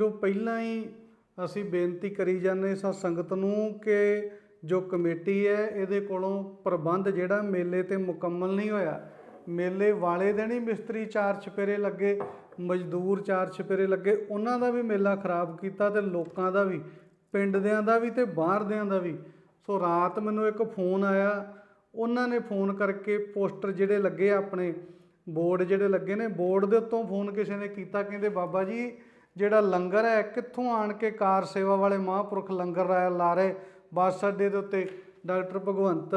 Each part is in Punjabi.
ਵੀਰੋ, ਪਹਿਲਾਂ ਹੀ ਅਸੀਂ ਬੇਨਤੀ ਕਰੀ ਜਾਂਦੇ ਸਾਂ ਸੰਗਤ ਨੂੰ ਕਿ ਜੋ ਕਮੇਟੀ ਹੈ, ਇਹਦੇ ਕੋਲੋਂ ਪ੍ਰਬੰਧ ਜਿਹੜਾ ਮੇਲੇ ਤੇ ਮੁਕੰਮਲ ਨਹੀਂ ਹੋਇਆ। ਮੇਲੇ ਵਾਲੇ ਦਿਨ ਹੀ ਮਿਸਤਰੀ ਚਾਰ ਛਪੇਰੇ ਲੱਗੇ, ਮਜ਼ਦੂਰ ਚਾਰ ਛਪੇਰੇ ਲੱਗੇ। ਉਹਨਾਂ ਦਾ ਵੀ ਮੇਲਾ ਖਰਾਬ ਕੀਤਾ ਤੇ ਲੋਕਾਂ ਦਾ ਵੀ ਪਿੰਡ ਦਿਆਂ ਦਾ ਵੀ ਤੇ ਬਾਹਰ ਦਿਆਂ ਦਾ ਵੀ। ਸੋ ਰਾਤ ਮੈਨੂੰ ਇੱਕ ਫੋਨ ਆਇਆ। ਉਹਨਾਂ ਨੇ ਫੋਨ ਕਰਕੇ ਪੋਸਟਰ ਜਿਹੜੇ ਲੱਗੇ ਆਪਣੇ, ਬੋਰਡ ਜਿਹੜੇ ਲੱਗੇ ਨੇ, ਬੋਰਡ ਦੇ ਉੱਤੋਂ ਫੋਨ ਕਿਸੇ ਨੇ ਕੀਤਾ, ਕਹਿੰਦੇ ਬਾਬਾ ਜੀ ਜਿਹੜਾ ਲੰਗਰ ਹੈ, ਕਿੱਥੋਂ ਆਣ ਕੇ ਕਾਰ ਸੇਵਾ ਵਾਲੇ ਮਹਾਂਪੁਰਖ ਲੰਗਰ ਰਾ- ਲਾ ਰਹੇ? ਬੱਸ ਅੱਡੇ ਦੇ ਉੱਤੇ ਡਾਕਟਰ ਭਗਵੰਤ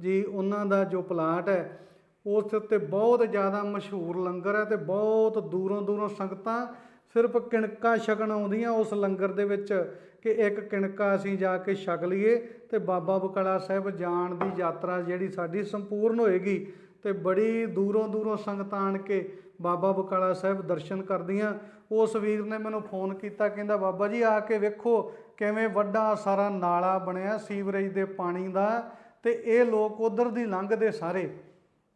ਜੀ, ਉਹਨਾਂ ਦਾ ਜੋ ਪਲਾਟ ਹੈ, ਉਸ ਦੇ ਉੱਤੇ ਬਹੁਤ ਜ਼ਿਆਦਾ ਮਸ਼ਹੂਰ ਲੰਗਰ ਹੈ ਤੇ ਬਹੁਤ ਦੂਰੋਂ ਦੂਰੋਂ ਸੰਗਤਾਂ ਸਿਰਫ ਕਿਣਕਾ ਛਕਣ ਆਉਂਦੀਆਂ ਉਸ ਲੰਗਰ ਦੇ ਵਿੱਚ ਕਿ ਇੱਕ ਕਿਣਕਾ ਅਸੀਂ ਜਾ ਕੇ ਛਕ ਲਈਏ ਤੇ ਬਾਬਾ ਬਕਾਲਾ ਸਾਹਿਬ ਜਾਣ ਦੀ ਯਾਤਰਾ ਜਿਹੜੀ ਸਾਡੀ ਸੰਪੂਰਨ ਹੋਏਗੀ। ਤੇ ਬੜੀ ਦੂਰੋਂ ਦੂਰੋਂ ਸੰਗਤਾਂ ਆਣ ਕੇ ਬਾਬਾ ਬਕਾਲਾ ਸਾਹਿਬ ਦਰਸ਼ਨ ਕਰਦੀਆਂ। ਉਸ ਵੀਰ ਨੇ ਮੈਨੂੰ ਫੋਨ ਕੀਤਾ, ਕਹਿੰਦਾ, ਬਾਬਾ ਜੀ, ਆ ਕੇ ਵੇਖੋ ਕਿਵੇਂ ਵੱਡਾ ਸਾਰਾ ਨਾਲਾ ਬਣਿਆ ਸੀਵਰੇਜ ਦੇ ਪਾਣੀ ਦਾ ਤੇ ਇਹ ਲੋਕ ਉਧਰ ਦੀ ਲੰਘਦੇ ਸਾਰੇ।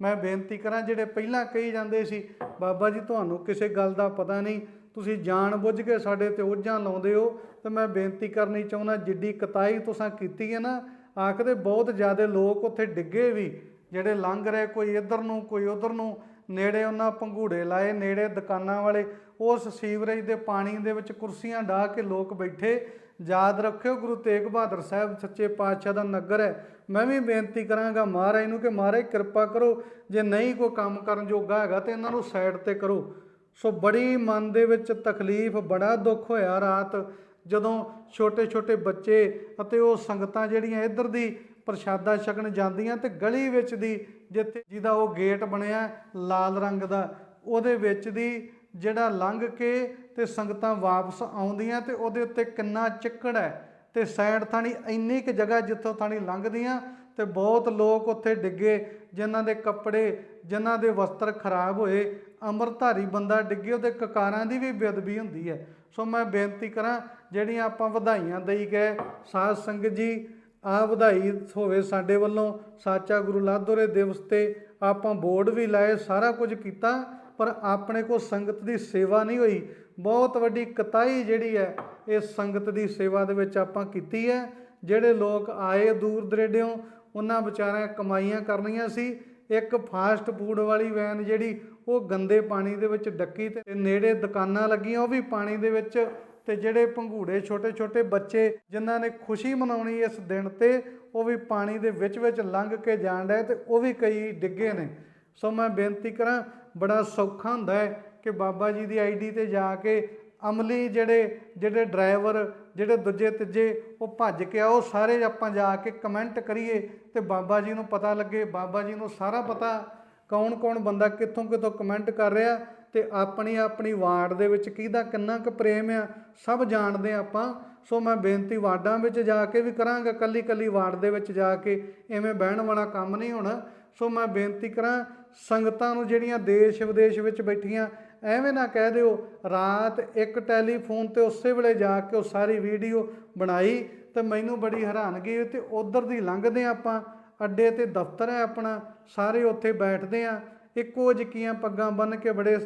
ਮੈਂ ਬੇਨਤੀ ਕਰਾਂ, ਜਿਹੜੇ ਪਹਿਲਾਂ ਕਹੀ ਜਾਂਦੇ ਸੀ, ਬਾਬਾ ਜੀ, ਤੁਹਾਨੂੰ ਕਿਸੇ ਗੱਲ ਦਾ ਪਤਾ ਨਹੀਂ, ਤੁਸੀਂ ਜਾਣ ਬੁੱਝ ਕੇ ਸਾਡੇ ਤੇ ਉਲਝਾਂ ਲਾਉਂਦੇ ਹੋ, ਤੇ ਮੈਂ ਬੇਨਤੀ ਕਰਨੀ ਚਾਹੁੰਦਾ, ਜਿੱਡੀ ਕਤਾਈ ਤੁਸੀਂ ਕੀਤੀ ਹੈ ਨਾ, ਆਖਦੇ ਬਹੁਤ ਜ਼ਿਆਦਾ ਲੋਕ ਉੱਥੇ ਡਿੱਗੇ ਵੀ। ਜਿਹੜੇ ਲੰਘ ਰਹੇ ਕੋਈ ਇੱਧਰ ਨੂੰ, ਕੋਈ ਉੱਧਰ ਨੂੰ, ਨੇੜੇ ਉਹਨਾਂ ਪੰਘੂੜੇ ਲਾਏ, ਨੇੜੇ ਦੁਕਾਨਾਂ ਵਾਲੇ, ਉਸ ਸੀਵਰੇਜ ਦੇ ਪਾਣੀ ਦੇ ਵਿੱਚ ਕੁਰਸੀਆਂ ਢਾ ਕੇ ਲੋਕ ਬੈਠੇ। ਯਾਦ ਰੱਖਿਓ ਗੁਰੂ ਤੇਗ ਬਹਾਦਰ ਸਾਹਿਬ ਸੱਚੇ ਪਾਤਸ਼ਾਹ ਦਾ ਨਗਰ ਹੈ। ਮੈਂ ਵੀ ਬੇਨਤੀ ਕਰਾਂਗਾ ਮਹਾਰਾਜ ਨੂੰ ਕਿ ਮਹਾਰਾਜ ਕਿਰਪਾ ਕਰੋ, ਜੇ ਨਹੀਂ ਕੋਈ ਕੰਮ ਕਰਨ ਜੋਗਾ ਹੈਗਾ ਤੇ ਇਹਨਾਂ ਨੂੰ ਸਾਈਡ ਤੇ ਕਰੋ। ਸੋ ਬੜੀ ਮਨ ਦੇ ਵਿੱਚ ਤਕਲੀਫ, ਬੜਾ ਦੁੱਖ ਹੋਇਆ ਰਾਤ ਜਦੋਂ ਛੋਟੇ ਛੋਟੇ ਬੱਚੇ ਅਤੇ ਉਹ ਸੰਗਤਾਂ ਜਿਹੜੀਆਂ ਇੱਧਰ ਦੀ ਪ੍ਰਸ਼ਾਦਾ ਛਕਣ ਜਾਂਦੀਆਂ ਤੇ ਗਲੀ ਵਿੱਚ ਦੀ ਜਿੱਥੇ ਜਿਹਦਾ ਉਹ ਗੇਟ ਬਣਿਆ ਲਾਲ ਰੰਗ ਦਾ, ਉਹਦੇ ਵਿੱਚ ਦੀ ਜਿਹੜਾ ਲੰਘ ਕੇ ਤੇ ਸੰਗਤਾਂ ਵਾਪਸ ਆਉਂਦੀਆਂ ਤੇ ਉਹਦੇ ਉੱਤੇ ਕਿੰਨਾ ਚਿੱਕੜ ਹੈ ਤੇ ਸਾਈਡ ਥਾਣੀ ਇੰਨੀ ਕੁ ਜਗ੍ਹਾ ਜਿੱਥੋਂ ਥਾਣੀ ਲੰਘਦੀਆਂ ਤੇ ਬਹੁਤ ਲੋਕ ਉੱਥੇ ਡਿੱਗੇ, ਜਿਨ੍ਹਾਂ ਦੇ ਕੱਪੜੇ, ਜਿਨ੍ਹਾਂ ਦੇ ਵਸਤਰ ਖਰਾਬ ਹੋਏ, ਅੰਮ੍ਰਿਤਧਾਰੀ ਬੰਦਾ ਡਿੱਗੇ, ਉਹਦੇ ਕਕਾਰਾਂ ਦੀ ਵੀ ਬੇਅਦਬੀ ਹੁੰਦੀ ਹੈ। ਸੋ ਮੈਂ ਬੇਨਤੀ ਕਰਾਂ, ਜਿਹੜੀਆਂ ਆਪਾਂ ਵਧਾਈਆਂ ਦੇਈ ਗਏ, ਸਾਧ ਸੰਗਤ ਜੀ ਆ ਵਧਾਈ ਹੋਵੇ ਸਾਡੇ ਵੱਲੋਂ। ਸਾਚਾ ਗੁਰੂ ਲਾਦੋਰੇ ਦਿਵਸ ਤੇ ਆਪਾਂ ਬੋਰਡ ਵੀ ਲਾਏ, ਸਾਰਾ ਕੁਝ ਕੀਤਾ, ਪਰ ਆਪਣੇ ਕੋ ਸੰਗਤ ਦੀ ਸੇਵਾ ਨਹੀਂ ਹੋਈ। ਬਹੁਤ ਵੱਡੀ ਕਤਾਈ ਜਿਹੜੀ ਹੈ ਇਹ ਸੰਗਤ ਦੀ ਸੇਵਾ ਦੇ ਵਿੱਚ ਆਪਾਂ ਕੀਤੀ ਹੈ। ਜਿਹੜੇ ਲੋਕ ਆਏ ਦੂਰ ਦਰੇਡਿਓਂ, ਉਹਨਾਂ ਵਿਚਾਰਿਆਂ ਕਮਾਈਆਂ ਕਰਨੀਆਂ ਸੀ। ਇੱਕ ਫਾਸਟ ਫੂਡ ਵਾਲੀ ਵੈਨ ਜਿਹੜੀ, ਉਹ ਗੰਦੇ ਪਾਣੀ ਦੇ ਵਿੱਚ ਡੱਕੀ ਤੇ ਨੇੜੇ ਦੁਕਾਨਾਂ ਲੱਗੀਆਂ, ਉਹ ਵੀ ਪਾਣੀ ਦੇ ਵਿੱਚ ਤੇ ਜਿਹੜੇ ਪੰਘੂੜੇ ਛੋਟੇ ਛੋਟੇ ਬੱਚੇ ਜਿਨ੍ਹਾਂ ਨੇ ਖੁਸ਼ੀ ਮਨਾਉਣੀ ਇਸ ਦਿਨ ਤੇ, ਉਹ ਵੀ ਪਾਣੀ ਦੇ ਵਿੱਚ ਵਿੱਚ ਲੰਘ ਕੇ ਜਾਣ ਡਏ ਤੇ ਉਹ ਵੀ ਕਈ ਡਿੱਗੇ ਨੇ। ਸੋ ਮੈਂ ਬੇਨਤੀ ਕਰਾਂ, ਬੜਾ ਸੌਖਾ ਹੁੰਦਾ ਹੈ ਕਿ ਬਾਬਾ ਜੀ ਦੀ ਆਈਡੀ ਤੇ ਜਾ ਕੇ ਅਮਲੀ ਜਿਹੜੇ ਜਿਹੜੇ ਡਰਾਈਵਰ, ਜਿਹੜੇ ਦੂਜੇ ਤੀਜੇ, ਉਹ ਭੱਜ ਕੇ ਆਓ, ਸਾਰੇ ਆਪਾਂ ਜਾ ਕੇ ਕਮੈਂਟ ਕਰੀਏ ਤੇ ਬਾਬਾ ਜੀ ਨੂੰ ਪਤਾ ਲੱਗੇ, ਬਾਬਾ ਜੀ ਨੂੰ ਸਾਰਾ ਪਤਾ ਕੌਣ ਕੌਣ ਬੰਦਾ ਕਿੱਥੋਂ ਕਿੱਥੋਂ ਕਮੈਂਟ ਕਰ ਰਿਹਾ। ਤੇ ਆਪਣੀ ਆਪਣੀ ਵਾਰਡ ਦੇ ਵਿੱਚ ਕਿਹਦਾ ਕਿੰਨਾ ਕੁ ਪ੍ਰੇਮ ਆ, ਸਭ ਜਾਣਦੇ ਆਪਾਂ। ਸੋ ਮੈਂ ਬੇਨਤੀ ਵਾਰਡਾਂ ਵਿੱਚ ਜਾ ਕੇ ਵੀ ਕਰਾਂਗਾ ਕੱਲੀ ਕੱਲੀ ਵਾਰਡ ਦੇ ਵਿੱਚ ਜਾ ਕੇ ਐਵੇਂ ਬਹਿਣ ਵਾਲਾ ਕੰਮ ਨਹੀਂ ਹੋਣਾ। ਸੋ ਮੈਂ ਬੇਨਤੀ ਕਰਾਂ, ਸੰਗਤਾਂ ਨੂੰ ਜਿਹੜੀਆਂ ਦੇਸ਼ ਵਿਦੇਸ਼ ਵਿੱਚ ਬੈਠੀਆਂ, ਐਵੇਂ ਨਾ ਕਹਿ ਦਿਓ, ਰਾਤ ਇੱਕ ਟੈਲੀਫੋਨ ਤੇ ਉਸੇ ਵੇਲੇ ਜਾ ਕੇ ਉਹ ਸਾਰੀ ਵੀਡੀਓ ਬਣਾਈ ਤੇ ਮੈਨੂੰ ਬੜੀ ਹੈਰਾਨਗੀ ਹੋਈ ਤੇ ਉਧਰ ਦੀ ਲੰਘਦੇ ਆਪਾਂ, ਅੱਡੇ ਤੇ ਦਫ਼ਤਰ ਹੈ ਆਪਣਾ, ਸਾਰੇ ਉੱਥੇ ਬੈਠਦੇ ਆ। ਇੱਕੋ ਜਿਹੀਆਂ ਪੱਗਾਂ ਬੰਨ ਕੇ ਬੜੇ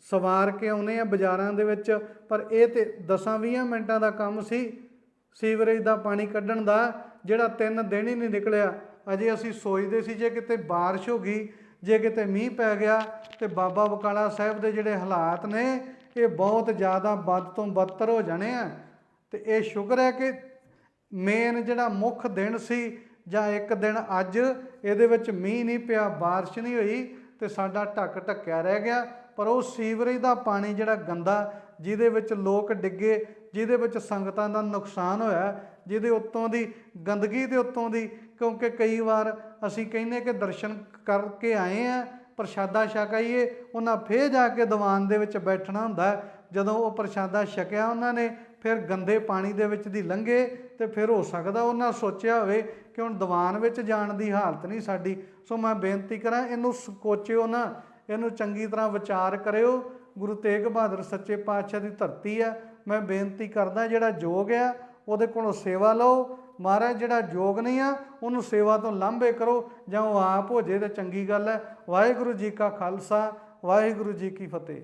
ਸਵਾਰ ਕੇ ਆਉਨੇ ਆ ਬਾਜ਼ਾਰਾਂ ਦੇ ਵਿੱਚ, ਪਰ ਇਹ ਤੇ 10-20 ਮਿੰਟਾਂ ਦਾ ਕੰਮ ਸੀ, ਸੀਵਰੇਜ ਦਾ ਪਾਣੀ ਕੱਢਣ ਦਾ, ਜਿਹੜਾ ਤਿੰਨ ਦਿਨ ਹੀ ਨਹੀਂ ਨਿਕਲਿਆ। ਅਜੇ ਅਸੀਂ ਸੋਚਦੇ ਸੀ ਜੇ ਕਿਤੇ ਬਾਰਿਸ਼ ਹੋ ਗਈ, ਜੇ ਕਿਤੇ ਮੀਂਹ ਪੈ ਗਿਆ, ਤੇ ਬਾਬਾ ਬਕਾਲਾ ਸਾਹਿਬ ਦੇ ਜਿਹੜੇ ਹਾਲਾਤ ਨੇ, ਇਹ ਬਹੁਤ ਜ਼ਿਆਦਾ ਵੱਧ ਤੋਂ ਬੱਤਰ ਹੋ ਜਾਣੇ ਆ। ਤੇ ਇਹ ਸ਼ੁਕਰ ਹੈ ਕਿ ਮੇਨ ਜਿਹੜਾ ਮੁੱਖ ਦਿਨ ਸੀ, ਜਾਂ ਇੱਕ ਦਿਨ ਅੱਜ, ਇਹਦੇ ਵਿੱਚ ਮੀਂਹ ਨਹੀਂ ਪਿਆ, ਬਾਰਿਸ਼ ਨਹੀਂ ਹੋਈ, ਤੇ ਸਾਡਾ ਢੱਕ ਢੱਕਿਆ ਰਹਿ ਗਿਆ। ਪਰ ਉਹ ਸੀਵਰੇਜ ਦਾ ਪਾਣੀ ਜਿਹੜਾ ਗੰਦਾ, ਜਿਹਦੇ ਵਿੱਚ ਲੋਕ ਡਿੱਗੇ, ਜਿਹਦੇ ਵਿੱਚ ਸੰਗਤਾਂ ਦਾ ਨੁਕਸਾਨ ਹੋਇਆ, ਜਿਹਦੇ ਉੱਤੋਂ ਦੀ ਗੰਦਗੀ ਦੇ ਉੱਤੋਂ ਦੀ, ਕਿਉਂਕਿ ਕਈ ਵਾਰ ਅਸੀਂ ਕਹਿੰਦੇ ਕਿ ਦਰਸ਼ਨ ਕਰਕੇ ਆਏ ਆ, ਪ੍ਰਸ਼ਾਦਾ ਛਕ ਆਈਏ ਉਹਨਾਂ ਫੇਰ ਜਾ ਕੇ ਦੀਵਾਨ ਦੇ ਵਿੱਚ ਬੈਠਣਾ ਹੁੰਦਾ ਜਦੋਂ ਉਹ ਪ੍ਰਸ਼ਾਦਾ ਛਕਿਆ ਉਹਨਾਂ ਨੇ, ਫਿਰ ਗੰਦੇ ਪਾਣੀ ਦੇ ਵਿੱਚ ਦੀ ਲੰਘੇ ਤੇ ਫਿਰ ਹੋ ਸਕਦਾ ਉਹਨਾਂ ਸੋਚਿਆ ਹੋਵੇ ਕਿ ਹੁਣ ਦੀਵਾਨ ਵਿੱਚ ਜਾਣ ਦੀ ਹਾਲਤ ਨਹੀਂ ਸਾਡੀ। ਸੋ ਮੈਂ ਬੇਨਤੀ ਕਰਾਂ, ਇਹਨੂੰ ਸਕੋਚਿਓ ਨਾ ਇਹਨੂੰ ਚੰਗੀ ਤਰ੍ਹਾਂ ਵਿਚਾਰ ਕਰਿਓ। ਗੁਰੂ ਤੇਗ ਬਹਾਦਰ ਸੱਚੇ ਪਾਤਸ਼ਾਹ ਦੀ ਧਰਤੀ ਆ। ਮੈਂ ਬੇਨਤੀ ਕਰਦਾ ਜਿਹੜਾ ਯੋਗ ਆ, ਉਹਦੇ ਕੋਲੋਂ ਸੇਵਾ ਲਓ। ਮਹਾਰਾਜ, ਜਿਹੜਾ ਯੋਗ ਨਹੀਂ ਆ, ਉਹਨੂੰ ਸੇਵਾ ਤੋਂ ਲਾਂਭੇ ਕਰੋ। ਜਾਂ ਉਹ ਆਪ ਹੋ ਜੇ ਤਾਂ ਚੰਗੀ ਗੱਲ ਹੈ। ਵਾਹਿਗੁਰੂ ਜੀ ਕਾ ਖਾਲਸਾ, ਵਾਹਿਗੁਰੂ ਜੀ ਕੀ ਫਤਿਹ।